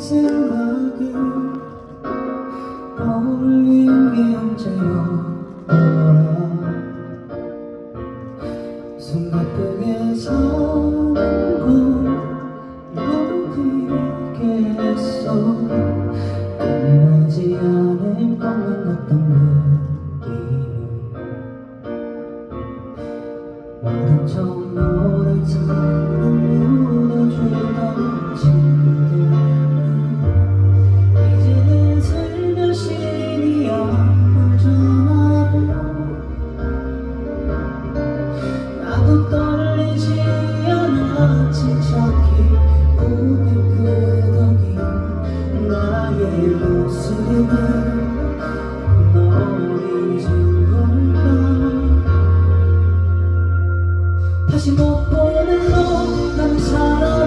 마지막을 어울린 게 언제였더라 손바쁘게 서는 걸 느끼게 했어. 끝나지 않을 것만 같던 느낌 모른 척 모른 척 떨리지 않아 침착히 고개 덕인 나의 모습은 널 잊은 걸까 다시 못 보는 너난 사랑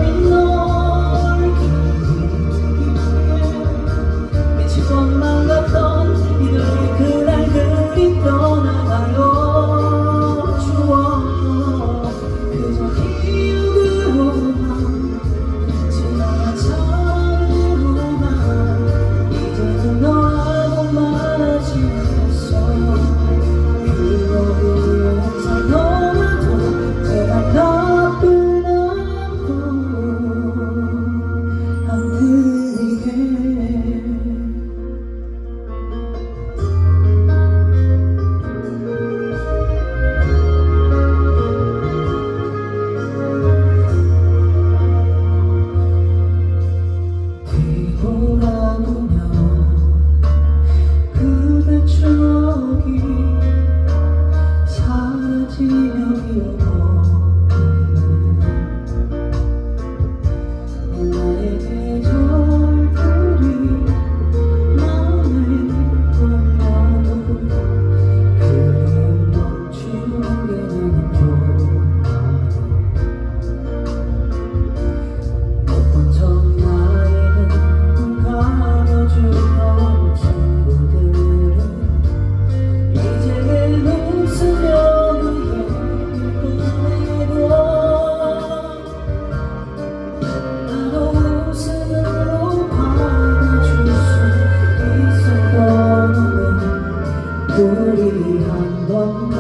한 번 더.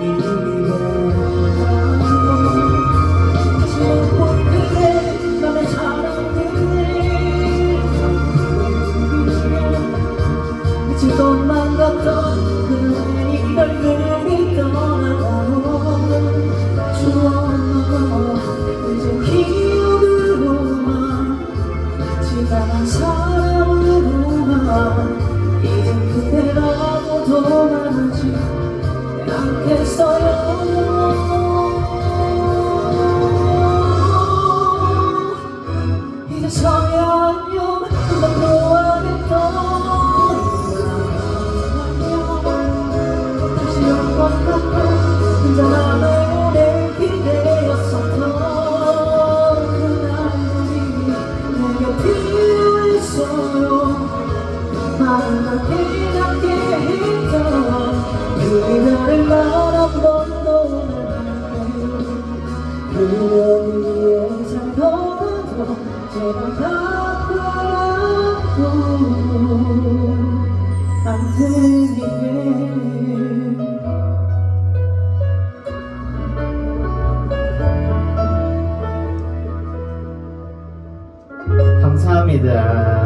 이별해 이제서야 안녕 그만 놓아겠다. 다시 영원 같고 혼자 남의 오래 기대였었던 그날들이 내 곁에 있어요. 마음을 깨닫게 했던 그날을 말 감사합니다.